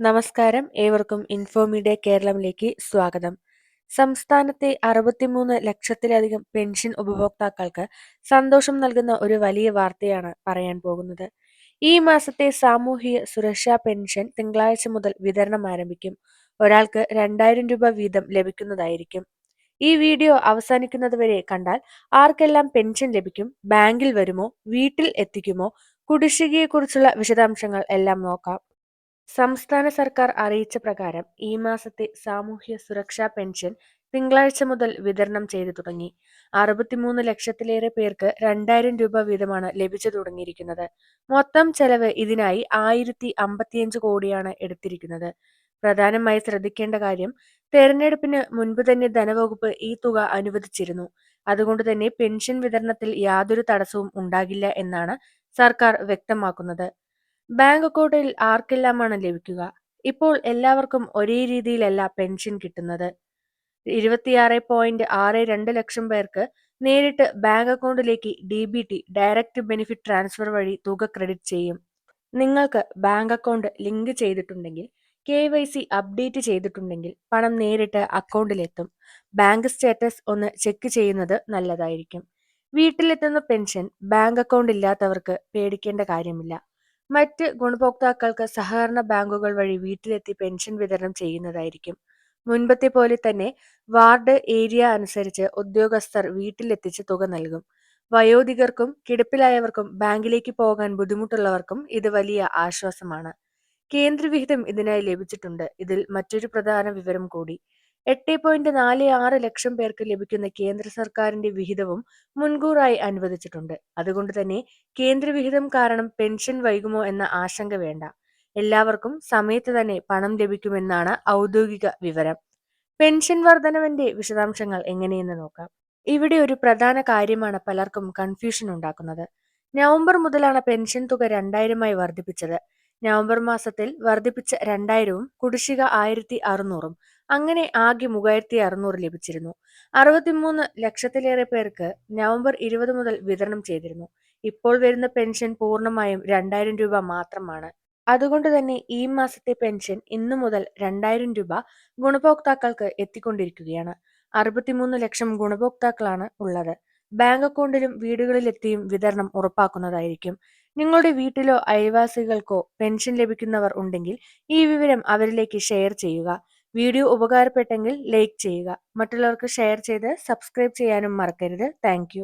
നമസ്കാരം. ഏവർക്കും ഇൻഫോമീഡിയ കേരളത്തിലേക്ക് സ്വാഗതം. സംസ്ഥാനത്തെ അറുപത്തിമൂന്ന് ലക്ഷത്തിലധികം പെൻഷൻ ഉപഭോക്താക്കൾക്ക് സന്തോഷം നൽകുന്ന ഒരു വലിയ വാർത്തയാണ് പറയാൻ പോകുന്നത്. ഈ മാസത്തെ സാമൂഹിക സുരക്ഷാ പെൻഷൻ തിങ്കളാഴ്ച മുതൽ വിതരണം ആരംഭിക്കും. ഒരാൾക്ക് രണ്ടായിരം രൂപ വീതം ലഭിക്കുന്നതായിരിക്കും. ഈ വീഡിയോ അവസാനിക്കുന്നതുവരെ കണ്ടാൽ ആർക്കെല്ലാം പെൻഷൻ ലഭിക്കും ബാങ്കിൽ വരുമോ വീട്ടിൽ എത്തിക്കുമോ കുടിശ്ശികയെക്കുറിച്ചുള്ള വിശദാംശങ്ങൾ എല്ലാം നോക്കാം. സംസ്ഥാന സർക്കാർ അറിയിച്ച പ്രകാരം ഈ മാസത്തെ സാമൂഹ്യ സുരക്ഷാ പെൻഷൻ തിങ്കളാഴ്ച മുതൽ വിതരണം ചെയ്തു തുടങ്ങി. അറുപത്തിമൂന്ന് ലക്ഷത്തിലേറെ പേർക്ക് രണ്ടായിരം രൂപ വീതമാണ് ലഭിച്ചു തുടങ്ങിയിരിക്കുന്നത്. മൊത്തം ചെലവ് ഇതിനായി ആയിരത്തി അമ്പത്തിയഞ്ച് കോടിയാണ് എടുത്തിരിക്കുന്നത്. പ്രധാനമായി ശ്രദ്ധിക്കേണ്ട കാര്യം തെരഞ്ഞെടുപ്പിന് മുൻപ് തന്നെ ധനവകുപ്പ് ഈ തുക അനുവദിച്ചിരുന്നു. അതുകൊണ്ട് തന്നെ പെൻഷൻ വിതരണത്തിൽ യാതൊരു തടസ്സവും ഉണ്ടാകില്ല എന്നാണ് സർക്കാർ വ്യക്തമാക്കുന്നത്. ബാങ്ക് അക്കൗണ്ടിൽ ആർക്കെല്ലാമാണ് ലഭിക്കുക? ഇപ്പോൾ എല്ലാവർക്കും ഒരേ രീതിയിലല്ല പെൻഷൻ കിട്ടുന്നത്. ഇരുപത്തിയാറ് പോയിന്റ് ആറ് രണ്ട് ലക്ഷം പേർക്ക് നേരിട്ട് ബാങ്ക് അക്കൗണ്ടിലേക്ക് D B T direct benefit transfer വഴി തുക ക്രെഡിറ്റ് ചെയ്യും. നിങ്ങൾക്ക് ബാങ്ക് അക്കൗണ്ട് ലിങ്ക് ചെയ്തിട്ടുണ്ടെങ്കിൽ കെ വൈ സി അപ്ഡേറ്റ് ചെയ്തിട്ടുണ്ടെങ്കിൽ പണം നേരിട്ട് അക്കൗണ്ടിലെത്തും. ബാങ്ക് സ്റ്റാറ്റസ് ഒന്ന് ചെക്ക് ചെയ്യുന്നത് നല്ലതായിരിക്കും. വീട്ടിലെത്തുന്ന പെൻഷൻ ബാങ്ക് അക്കൗണ്ട് ഇല്ലാത്തവർക്ക് പേടിക്കേണ്ട കാര്യമില്ല. മറ്റ് ഗുണഭോക്താക്കൾക്ക് സഹകരണ ബാങ്കുകൾ വഴി വീട്ടിലെത്തി പെൻഷൻ വിതരണം ചെയ്യുന്നതായിരിക്കും. മുൻപത്തെ പോലെ തന്നെ വാർഡ് ഏരിയ അനുസരിച്ച് ഉദ്യോഗസ്ഥർ വീട്ടിലെത്തിച്ച് തുക നൽകും. വയോധികർക്കും കിടപ്പിലായവർക്കും ബാങ്കിലേക്ക് പോകാൻ ബുദ്ധിമുട്ടുള്ളവർക്കും ഇത് വലിയ ആശ്വാസമാണ്. കേന്ദ്രവിഹിതം ഇതിനായി ലഭിച്ചിട്ടുണ്ട്. ഇതിൽ മറ്റൊരു പ്രധാന വിവരം കൂടി. എട്ട് പോയിന്റ് നാല് ആറ് ലക്ഷം പേർക്ക് ലഭിക്കുന്ന കേന്ദ്ര സർക്കാരിന്റെ വിഹിതവും മുൻകൂറായി അനുവദിച്ചിട്ടുണ്ട്. അതുകൊണ്ട് തന്നെ കേന്ദ്ര വിഹിതം കാരണം പെൻഷൻ വൈകുമോ എന്ന ആശങ്ക വേണ്ട. എല്ലാവർക്കും സമയത്ത് തന്നെ പണം ലഭിക്കുമെന്നാണ് ഔദ്യോഗിക വിവരം. പെൻഷൻ വർധനവിന്റെ വിശദാംശങ്ങൾ എങ്ങനെയെന്ന് നോക്കാം. ഇവിടെ ഒരു പ്രധാന കാര്യമാണ് പലർക്കും കൺഫ്യൂഷൻ ഉണ്ടാക്കുന്നത്. നവംബർ മുതലാണ് പെൻഷൻ തുക രണ്ടായിരമായി വർദ്ധിപ്പിച്ചത് നവംബർ മാസത്തിൽ വർദ്ധിപ്പിച്ച രണ്ടായിരവും കുടിശ്ശിക ആയിരത്തി അറുന്നൂറും. അങ്ങനെ ആകെ മൂവായിരത്തി അറുന്നൂറ് ലഭിച്ചിരുന്നു. അറുപത്തിമൂന്ന് ലക്ഷത്തിലേറെ പേർക്ക് നവംബർ ഇരുപത് മുതൽ വിതരണം ചെയ്തിരുന്നു. ഇപ്പോൾ വരുന്ന പെൻഷൻ പൂർണമായും രണ്ടായിരം രൂപ മാത്രമാണ്. അതുകൊണ്ട് തന്നെ ഈ മാസത്തെ പെൻഷൻ ഇന്നു മുതൽ രണ്ടായിരം രൂപ ഗുണഭോക്താക്കൾക്ക് എത്തിക്കൊണ്ടിരിക്കുകയാണ്. അറുപത്തിമൂന്ന് ലക്ഷം ഗുണഭോക്താക്കളാണ് ഉള്ളത്. ബാങ്ക് അക്കൗണ്ടിലും വീടുകളിലെത്തിയും വിതരണം ഉറപ്പാക്കുന്നതായിരിക്കും. നിങ്ങളുടെ വീട്ടിലോ അയൽവാസികൾക്കോ പെൻഷൻ ലഭിക്കുന്നവർ ഉണ്ടെങ്കിൽ ഈ വിവരം അവരിലേക്ക് ഷെയർ ചെയ്യുക. വീഡിയോ ഉപകാരപ്പെട്ടെങ്കിൽ ലൈക്ക് ചെയ്യുക. മറ്റുള്ളവർക്ക് ഷെയർ ചെയ്ത് സബ്സ്ക്രൈബ് ചെയ്യാനും മറക്കരുത്. താങ്ക്